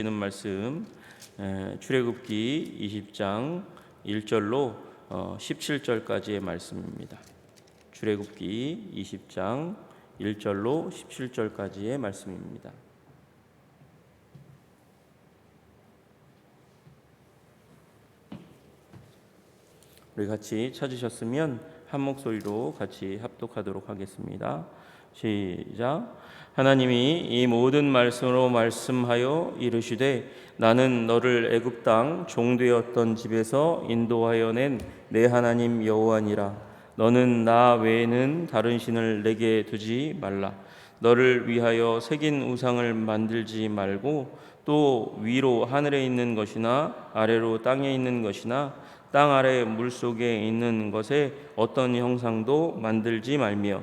있는 말씀 에, 출애굽기 20장 1절로 어, 17절까지의 말씀입니다. 출애굽기 20장 1절로 17절까지의 말씀입니다. 우리 같이 찾으셨으면 한 목소리로 같이 합독하도록 하겠습니다. 시작. 하나님이 이 모든 말씀으로 말씀하여 이르시되 나는 너를 애굽 땅 종되었던 집에서 인도하여 낸 내 하나님 여호와니라 너는 나 외에는 다른 신을 내게 두지 말라 너를 위하여 새긴 우상을 만들지 말고 또 위로 하늘에 있는 것이나 아래로 땅에 있는 것이나 땅 아래 물 속에 있는 것에 어떤 형상도 만들지 말며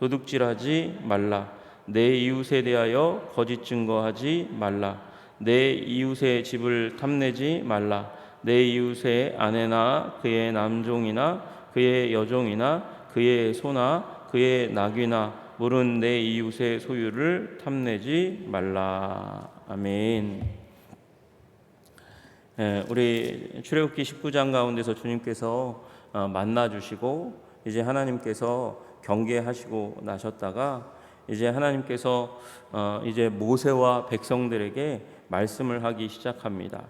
도둑질하지 말라. 내 이웃에 대하여 거짓 증거하지 말라. 내 이웃의 집을 탐내지 말라. 내 이웃의 아내나 그의 남종이나 그의 여종이나 그의 소나 그의 낙이나 물은 내 이웃의 소유를 탐내지 말라. 아멘. 예, 우리 출애굽기 19장 가운데서 주님께서 어, 만나 주시고 이제 하나님께서 경계하시고 나셨다가 이제 하나님께서 어, 이제 모세와 백성들에게 말씀을 하기 시작합니다.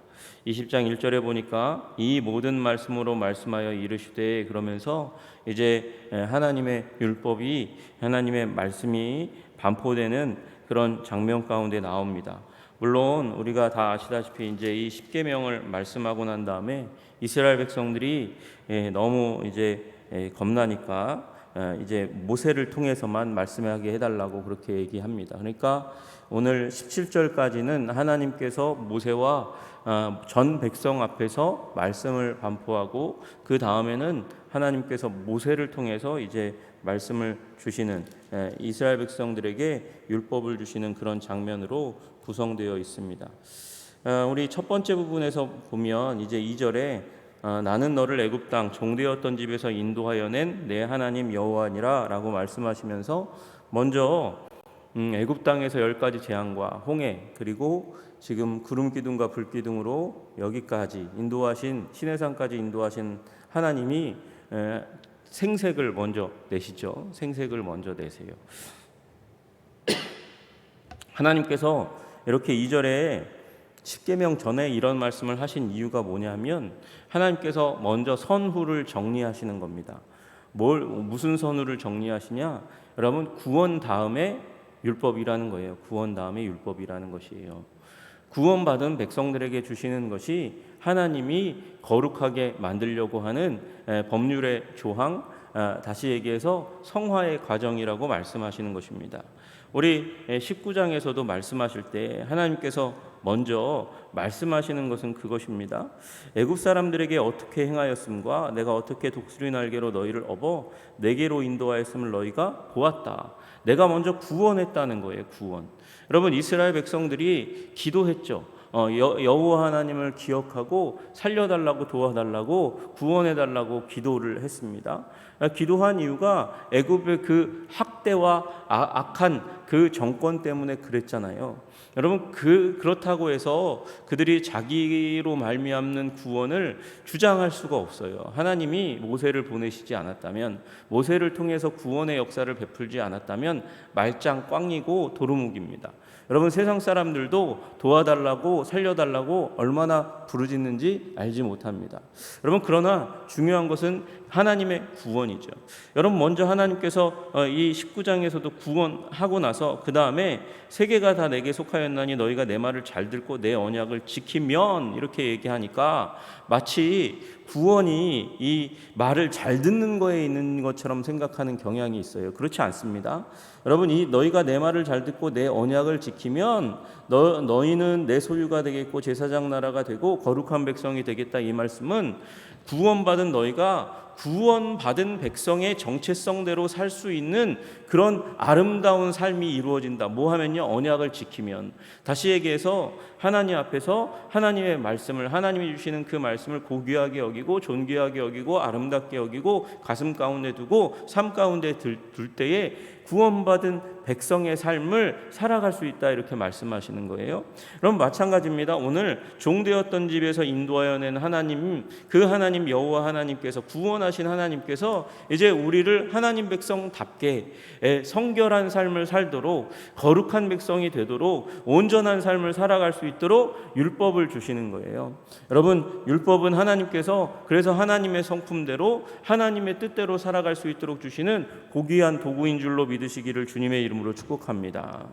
20장 1절에 보니까 이 모든 말씀으로 말씀하여 이르시되 그러면서 이제 하나님의 율법이 하나님의 말씀이 반포되는 그런 장면 가운데 나옵니다. 물론 우리가 다 아시다시피 이제 이 십계명을 말씀하고 난 다음에 이스라엘 백성들이 너무 이제 겁나니까 이제 모세를 통해서만 말씀하게 해달라고 그렇게 얘기합니다. 그러니까 오늘 17절까지는 하나님께서 모세와 어, 전 백성 앞에서 말씀을 반포하고 그 다음에는 하나님께서 모세를 통해서 이제 말씀을 주시는 이스라엘 백성들에게 율법을 주시는 그런 장면으로 구성되어 있습니다. 어, 우리 첫 번째 부분에서 보면 이제 2절에 어, 나는 너를 애굽 땅 종되었던 집에서 인도하여 낸 내 하나님 여호와니라라고 말씀하시면서 먼저 음, 애굽 땅에서 열 가지 재앙과 홍해 그리고 지금 구름 기둥과 불 기둥으로 여기까지 인도하신 시내산까지 인도하신 하나님이 에, 생색을 먼저 내시죠. 생색을 먼저 내세요. 하나님께서 이렇게 2절에 십계명 전에 이런 말씀을 하신 이유가 뭐냐면 하나님께서 먼저 선후를 정리하시는 겁니다. 뭘 무슨 선후를 정리하시냐? 여러분 구원 다음에 율법이라는 거예요. 구원 다음에 율법이라는 것이에요. 구원받은 백성들에게 주시는 것이 하나님이 거룩하게 만들려고 하는 법률의 조항, 아, 다시 얘기해서 성화의 과정이라고 말씀하시는 것입니다. 우리 19장에서도 말씀하실 때 하나님께서 먼저 말씀하시는 것은 그것입니다. 애굽 사람들에게 어떻게 행하였음과 내가 어떻게 독수리 날개로 너희를 업어 내게로 인도하였음을 너희가 보았다. 내가 먼저 구원했다는 거예요. 구원. 여러분 이스라엘 백성들이 기도했죠. 어, 여, 여호와 하나님을 기억하고 살려달라고 도와달라고 구원해달라고 기도를 했습니다. 아, 기도한 이유가 애굽의 그 학대와 아- 악한 그 정권 때문에 그랬잖아요. 여러분 그 그렇다고 해서 그들이 자기로 말미암는 구원을 주장할 수가 없어요. 하나님이 모세를 보내시지 않았다면 모세를 통해서 구원의 역사를 베풀지 않았다면 말짱 꽝이고 도루묵입니다. 여러분 세상 사람들도 도와달라고 살려달라고 얼마나 부르짖는지 알지 못합니다. 여러분 그러나 중요한 것은 하나님의 구원이죠. 여러분 먼저 하나님께서 어, 이 19장에서도 구원하고 나서 그 다음에 세계가 다 내게 속하였나니 너희가 내 말을 잘 듣고 내 언약을 지키면 이렇게 얘기하니까 마치 구원이 이 말을 잘 듣는 거에 있는 것처럼 생각하는 경향이 있어요. 그렇지 않습니다. 여러분 이 너희가 내 말을 잘 듣고 내 언약을 지키면 너 너희는 내 소유가 되겠고 제사장 나라가 되고 거룩한 백성이 되겠다 이 말씀은 구원받은 너희가 구원받은 백성의 정체성대로 살 수 있는 그런 아름다운 삶이 이루어진다. 뭐 하면요? 언약을 지키면. 다시 얘기해서 하나님 앞에서 하나님의 말씀을 하나님이 주시는 그 말씀을 고귀하게 여기고 존귀하게 여기고 아름답게 여기고 가슴 가운데 두고 삶 가운데 들, 둘 때에 구원받은 백성의 삶을 살아갈 수 있다 이렇게 말씀하시는 거예요. 그럼 마찬가지입니다. 오늘 종되었던 집에서 인도하여 낸 하나님 그 하나님 여호와 하나님께서 구원하신 하나님께서 이제 우리를 하나님 백성답게 예, 성결한 삶을 살도록 거룩한 백성이 되도록 온전한 삶을 살아갈 수 있도록 율법을 주시는 거예요. 여러분 율법은 하나님께서 그래서 하나님의 성품대로 하나님의 뜻대로 살아갈 수 있도록 주시는 고귀한 도구인 줄로 믿 으시기를 주님의 이름으로 축복합니다.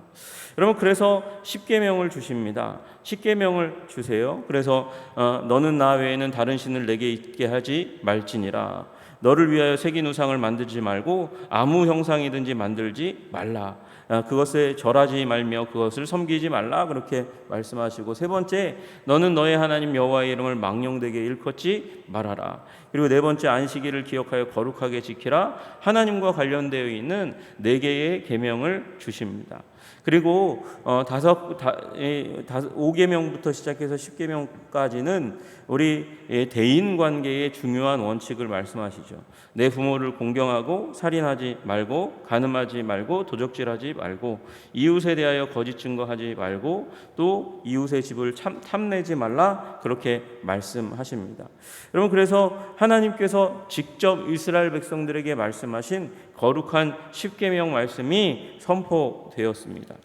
여러분 그래서 십계명을 주십니다. 십계명을 주세요. 그래서 어, 너는 나 외에는 다른 신을 내게 있게 하지 말지니라. 너를 위하여 새긴 우상을 만들지 말고 아무 형상이든지 만들지 말라. 아, 그것에 절하지 말며 그것을 섬기지 말라 그렇게 말씀하시고 세 번째 너는 너의 하나님 여호와의 이름을 망령되게 일컫지 말아라. 그리고 네 번째 안식일을 기억하여 거룩하게 지키라. 하나님과 관련되어 있는 네 개의 계명을 주십니다. 그리고 어, 다섯 다, 에, 다섯 5계명부터 시작해서 10계명까지는 우리 예, 대인 관계의 중요한 원칙을 말씀하시죠. 내 부모를 공경하고 살인하지 말고 간음하지 말고 도적질하지 말고 이웃에 대하여 거짓 증거하지 말고 또 이웃의 집을 참, 탐내지 말라 그렇게 말씀하십니다. 여러분 그래서 하나님께서 직접 이스라엘 백성들에게 말씀하신 거룩한 십계명 말씀이 선포되었습니다.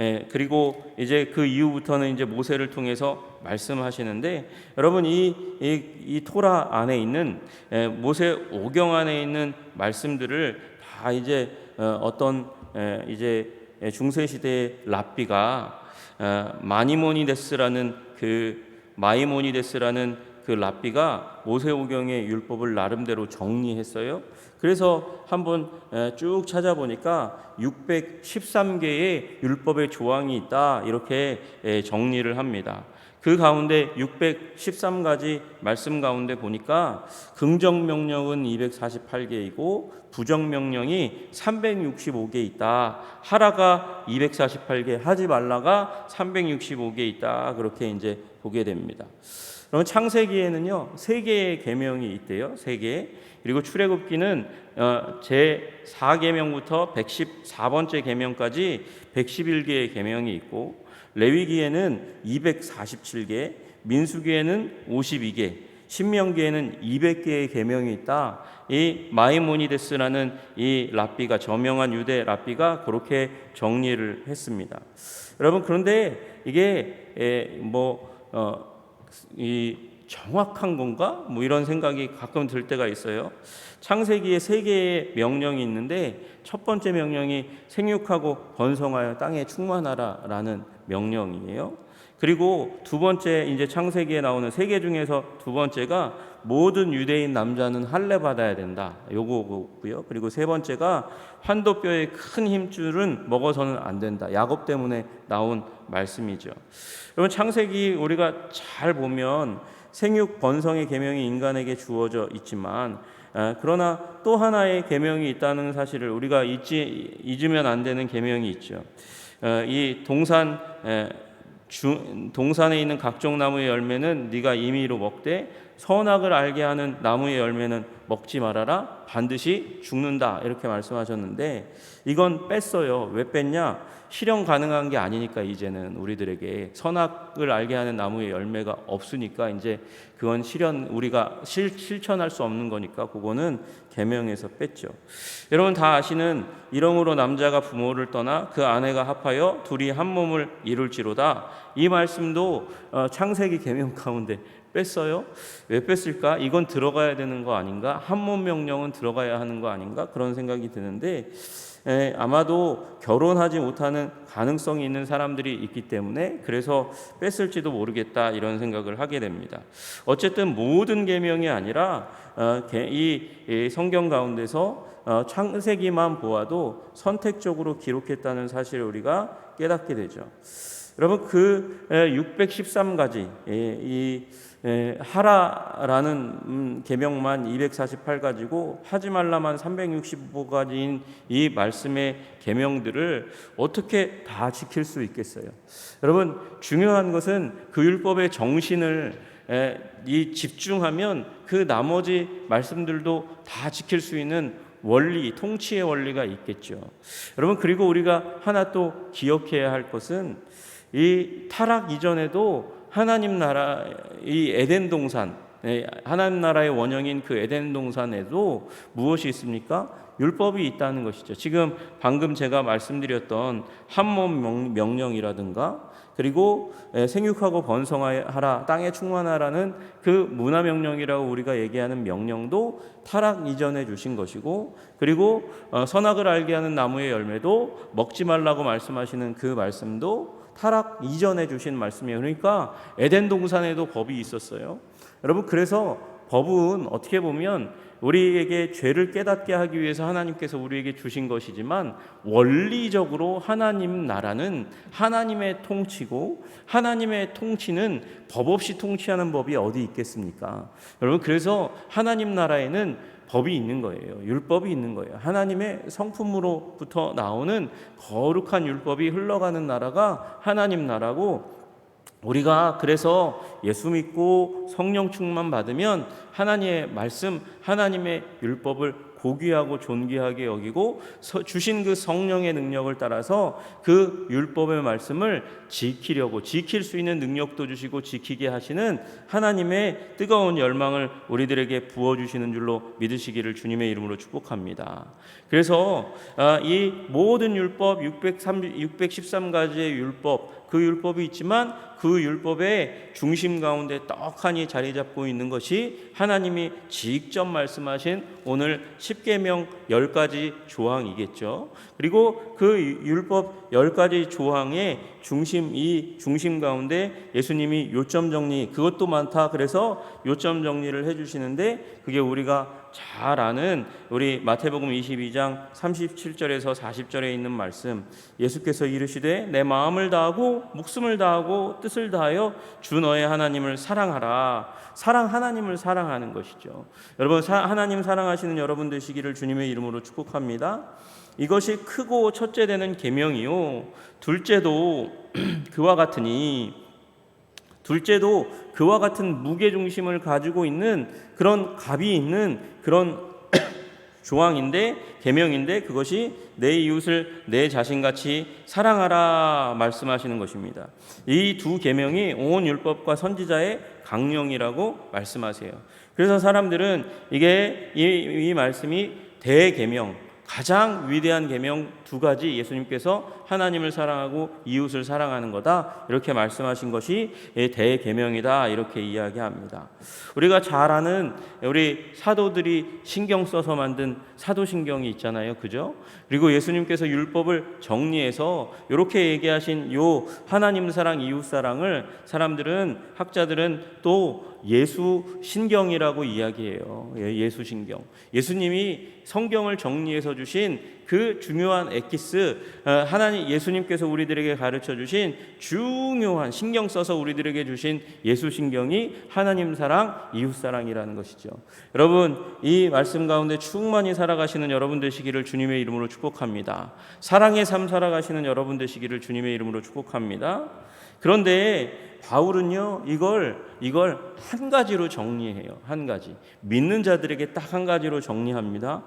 예, 그리고 이제 그 이후부터는 이제 모세를 통해서 말씀하시는데 여러분 이, 이, 이 토라 안에 있는 예, 모세 오경 안에 있는 말씀들을 다 이제 어, 어떤 예, 이제 중세 시대의 랍비가 어, 마니모니데스라는 그 마이모니데스라는 그 랍비가 모세오경의 율법을 나름대로 정리했어요. 그래서 한번 쭉 찾아보니까 613개의 율법의 조항이 있다 이렇게 정리를 합니다. 그 가운데 613가지 말씀 가운데 보니까 긍정 명령은 248개이고 부정 명령이 365개 있다. 하라가 248개, 하지 말라가 365개 있다. 그렇게 이제 보게 됩니다. 그러면 창세기에는요 세 개의 계명이 있대요. 세 개. 그리고 출애굽기는 어, 제 4계명부터 114번째 계명까지 111개의 계명이 있고 레위기에는 247개, 민수기에는 52개, 신명기에는 200개의 계명이 있다. 이 마이모니데스라는 이 랍비가 저명한 유대 랍비가 그렇게 정리를 했습니다. 여러분 그런데 이게 뭐 어, 이 정확한 건가? 뭐 이런 생각이 가끔 들 때가 있어요. 창세기에 세 개의 명령이 있는데 첫 번째 명령이 생육하고 번성하여 땅에 충만하라라는 명령이에요. 그리고 두 번째 이제 창세기에 나오는 세 개 중에서 두 번째가 모든 유대인 남자는 할례 받아야 된다. 요거고요. 그리고 세 번째가 환도뼈의 큰 힘줄은 먹어서는 안 된다. 야곱 때문에 나온 말씀이죠. 여러분 창세기 우리가 잘 보면 생육 번성의 계명이 인간에게 주어져 있지만 그러나 또 하나의 계명이 있다는 사실을 우리가 잊지 잊으면 안 되는 계명이 있죠. 이 동산 주, 동산에 있는 각종 나무의 열매는 네가 임의로 먹되 선악을 알게 하는 나무의 열매는 먹지 말아라 반드시 죽는다 이렇게 말씀하셨는데 이건 뺐어요 왜 뺐냐 실현 가능한 게 아니니까 이제는 우리들에게 선악을 알게 하는 나무의 열매가 없으니까 이제 그건 실현 우리가 실, 실천할 수 없는 거니까 그거는 계명에서 뺐죠. 여러분 다 아시는 이러므로 남자가 부모를 떠나 그 아내가 합하여 둘이 한 몸을 이룰지로다. 이 말씀도 어, 창세기 계명 가운데 뺐어요. 왜 뺐을까? 이건 들어가야 되는 거 아닌가? 한몸 명령은 들어가야 하는 거 아닌가? 그런 생각이 드는데 에, 아마도 결혼하지 못하는 가능성이 있는 사람들이 있기 때문에 그래서 뺐을지도 모르겠다 이런 생각을 하게 됩니다. 어쨌든 모든 계명이 아니라 어, 게- 이, 이 성경 가운데서 어, 창세기만 보아도 선택적으로 기록했다는 사실을 우리가 깨닫게 되죠. 여러분 그 613가지 이 에, 하라라는 음, 계명만 248 가지고 하지 말라만 365 가지인 이 말씀의 계명들을 어떻게 다 지킬 수 있겠어요? 여러분 중요한 것은 그 율법의 정신을 에, 이 집중하면 그 나머지 말씀들도 다 지킬 수 있는 원리, 통치의 원리가 있겠죠. 여러분 그리고 우리가 하나 또 기억해야 할 것은 이 타락 이전에도 하나님 나라 이 에덴 동산 예, 하나님 나라의 원형인 그 에덴 동산에도 무엇이 있습니까? 율법이 있다는 것이죠. 지금 방금 제가 말씀드렸던 한몸 명령이라든가 그리고 예, 생육하고 번성하라 땅에 충만하라는 그 문화 명령이라고 우리가 얘기하는 명령도 타락 이전에 주신 것이고 그리고 어, 선악을 알게 하는 나무의 열매도 먹지 말라고 말씀하시는 그 말씀도 타락 이전에 주신 말씀이에요. 그러니까 에덴 동산에도 법이 있었어요. 여러분 그래서 법은 어떻게 보면 우리에게 죄를 깨닫게 하기 위해서 하나님께서 우리에게 주신 것이지만 원리적으로 하나님 나라는 하나님의 통치고 하나님의 통치는 법 없이 통치하는 법이 어디 있겠습니까? 여러분 그래서 하나님 나라에는 법이 있는 거예요. 율법이 있는 거예요. 하나님의 성품으로부터 나오는 거룩한 율법이 흘러가는 나라가 하나님 나라고 우리가 그래서 예수 믿고 성령 충만 받으면 하나님의 말씀, 하나님의 율법을 고귀하고 존귀하게 여기고 주신 그 성령의 능력을 따라서 그 율법의 말씀을 지키려고 지킬 수 있는 능력도 주시고 지키게 하시는 하나님의 뜨거운 열망을 우리들에게 부어 주시는 줄로 믿으시기를 주님의 이름으로 축복합니다. 그래서 아, 이 모든 율법 613가지의 율법 그 율법이 있지만 그 율법의 중심 가운데 떡하니 자리 잡고 있는 것이 하나님이 직접 말씀하신 오늘 10계명 10가지 조항이겠죠. 그리고 그 율법 10가지 조항의 중심 이 중심 가운데 예수님이 요점 정리 그것도 많다. 그래서 요점 정리를 해 주시는데 그게 우리가 잘 아는 우리 마태복음 22장 37절에서 40절에 있는 말씀 예수께서 이르시되 내 마음을 다하고 목숨을 다하고 뜻을 다하여 주 너의 하나님을 사랑하라. 사랑 하나님을 사랑하는 것이죠. 여러분 사, 하나님 사랑하시는 여러분 되시기를 주님의 이름으로 축복합니다. 이것이 크고 첫째 되는 계명이요. 둘째도 그와 같으니 둘째도 그와 같은 무게 중심을 가지고 있는 그런 갑이 있는 그런 조항인데 계명인데 그것이 내 이웃을 내 자신같이 사랑하라 말씀하시는 것입니다. 이 두 계명이 온 율법과 선지자의 강령이라고 말씀하세요. 그래서 사람들은 이게 이, 이 말씀이 대계명 가장 위대한 계명 두 가지 예수님께서 하나님을 사랑하고 이웃을 사랑하는 거다 이렇게 말씀하신 것이 대계명이다 이렇게 이야기합니다. 우리가 잘 아는 우리 사도들이 신경 써서 만든 사도신경이 있잖아요, 그죠? 그리고 예수님께서 율법을 정리해서 이렇게 얘기하신 요 하나님 사랑, 이웃 사랑을 사람들은 학자들은 또 예수 신경이라고 이야기해요. 예, 예수 신경. 예수님이 성경을 정리해서 주신 그 중요한 에키스 하나님 예수님께서 우리들에게 가르쳐 주신 중요한 신경 써서 우리들에게 주신 예수 신경이 하나님 사랑, 이웃 사랑이라는 것이죠. 여러분 이 말씀 가운데 충만히 살아가시는 여러분 되시기를 주님의 이름으로 축복합니다. 사랑의 삶 살아가시는 여러분 되시기를 주님의 이름으로 축복합니다. 그런데 바울은요 이걸 이걸 한 가지로 정리해요. 한 가지. 믿는 자들에게 딱 한 가지로 정리합니다.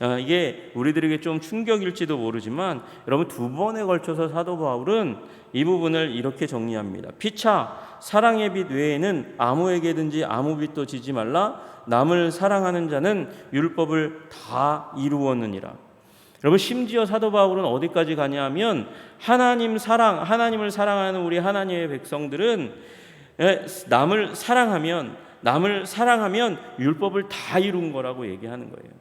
아, 이게 우리들에게 좀 충격일지도 모르지만 여러분 두 번에 걸쳐서 사도 바울은 이 부분을 이렇게 정리합니다. 피차 사랑의 빛 외에는 아무에게든지 아무 빛도 지지 말라. 남을 사랑하는 자는 율법을 다 이루었느니라 여러분 심지어 사도 바울은 어디까지 가냐면 하나님 사랑 하나님을 사랑하는 우리 하나님의 백성들은 에, 남을 사랑하면 남을 사랑하면 율법을 다 이룬 거라고 얘기하는 거예요.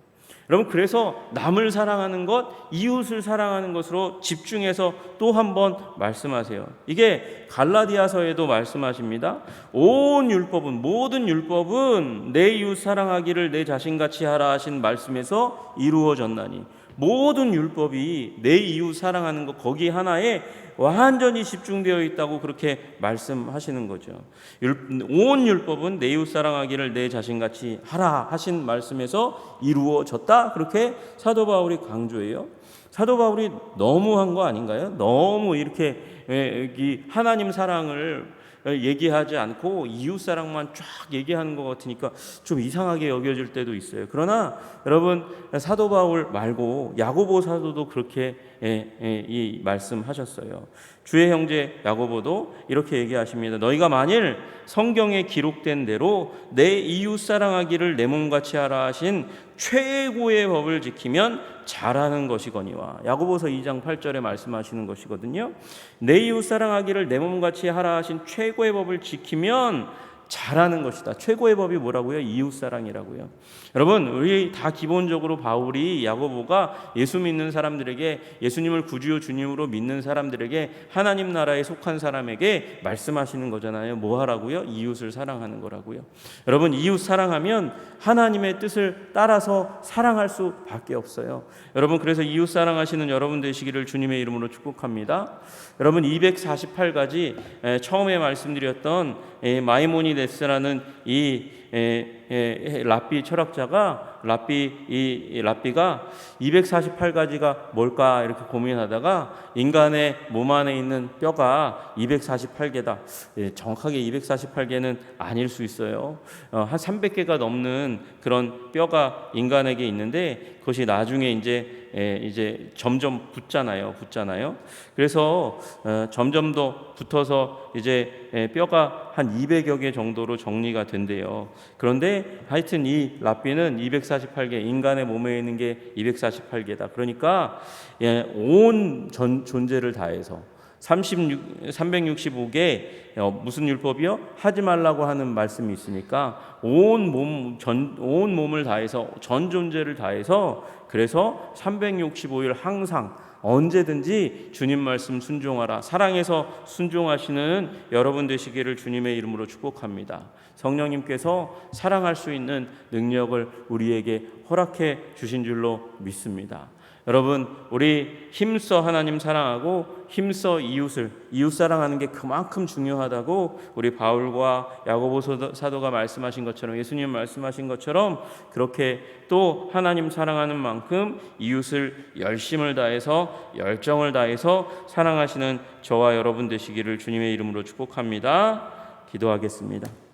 여러분 그래서 남을 사랑하는 것, 이웃을 사랑하는 것으로 집중해서 또 한 번 말씀하세요. 이게 갈라디아서에도 말씀하십니다. 온 율법은 모든 율법은 내 이웃 사랑하기를 내 자신같이 하라 하신 말씀에서 이루어졌나니 모든 율법이 내 이웃 사랑하는 것 거기 하나에 완전히 집중되어 있다고 그렇게 말씀하시는 거죠. 율- 온 율법은 내 이웃 사랑하기를 내 자신같이 하라 하신 말씀에서 이루어졌다 그렇게 사도 바울이 강조해요. 사도 바울이 너무한 거 아닌가요? 너무 이렇게 예, 이 하나님 사랑을 얘기하지 않고 이웃 사랑만 쫙 얘기하는 것 같으니까 좀 이상하게 여겨질 때도 있어요. 그러나 여러분 사도 바울 말고 야고보 사도도 그렇게 예, 예, 이 말씀하셨어요. 주의 형제 야고보도 이렇게 얘기하십니다. 너희가 만일 성경에 기록된 대로 내 이웃 사랑하기를 내 몸같이 하라 하신 최고의 법을 지키면 잘하는 것이거니와 야고보서 2장 8절에 말씀하시는 것이거든요. 내 이웃 사랑하기를 내 몸같이 하라 하신 최고의 법을 지키면 잘하는 것이다. 최고의 법이 뭐라고요? 이웃 사랑이라고요. 여러분, 우리 다 기본적으로 바울이 야고보가 예수 믿는 사람들에게 예수님을 구주요 주님으로 믿는 사람들에게 하나님 나라에 속한 사람에게 말씀하시는 거잖아요. 뭐 하라고요? 이웃을 사랑하는 거라고요. 여러분, 이웃 사랑하면 하나님의 뜻을 따라서 사랑할 수밖에 없어요. 여러분, 그래서 이웃 사랑하시는 여러분 되시기를 주님의 이름으로 축복합니다. 여러분 248가지 처음에 말씀드렸던 에, 마이모니 데스라는 이 랍비 철학자가 랍비 이, 이 랍비가 248가지가 뭘까 이렇게 고민하다가 인간의 몸 안에 있는 뼈가 248개다. 예, 정확하게 248개는 아닐 수 있어요. 어, 한 300개가 넘는 그런 뼈가 인간에게 있는데 그것이 나중에 이제 에, 이제 점점 붙잖아요, 붙잖아요. 그래서 어, 점점 더 붙어서 이제 에, 뼈가 한 200여 개 정도로 정리가 된대요. 그런데 하여튼 이 랍비는 248개 인간의 몸에 있는 게 248개다. 그러니까 예, 온 전, 존재를 다해서 36, 365개 어, 무슨 율법이요? 하지 말라고 하는 말씀이 있으니까 온 몸, 전, 온 몸을 다해서 전 존재를 다해서 그래서 365일 항상 언제든지 주님 말씀 순종하라. 사랑해서 순종하시는 여러분 되시기를 주님의 이름으로 축복합니다. 성령님께서 사랑할 수 있는 능력을 우리에게 허락해 주신 줄로 믿습니다. 여러분, 우리 힘써 하나님 사랑하고 힘써 이웃을 이웃 사랑하는 게 그만큼 중요하다고 우리 바울과 야고보 사도가 말씀하신 것처럼 예수님 말씀하신 것처럼 그렇게 또 하나님 사랑하는 만큼 이웃을 열심을 다해서 열정을 다해서 사랑하시는 저와 여러분 되시기를 주님의 이름으로 축복합니다. 기도하겠습니다.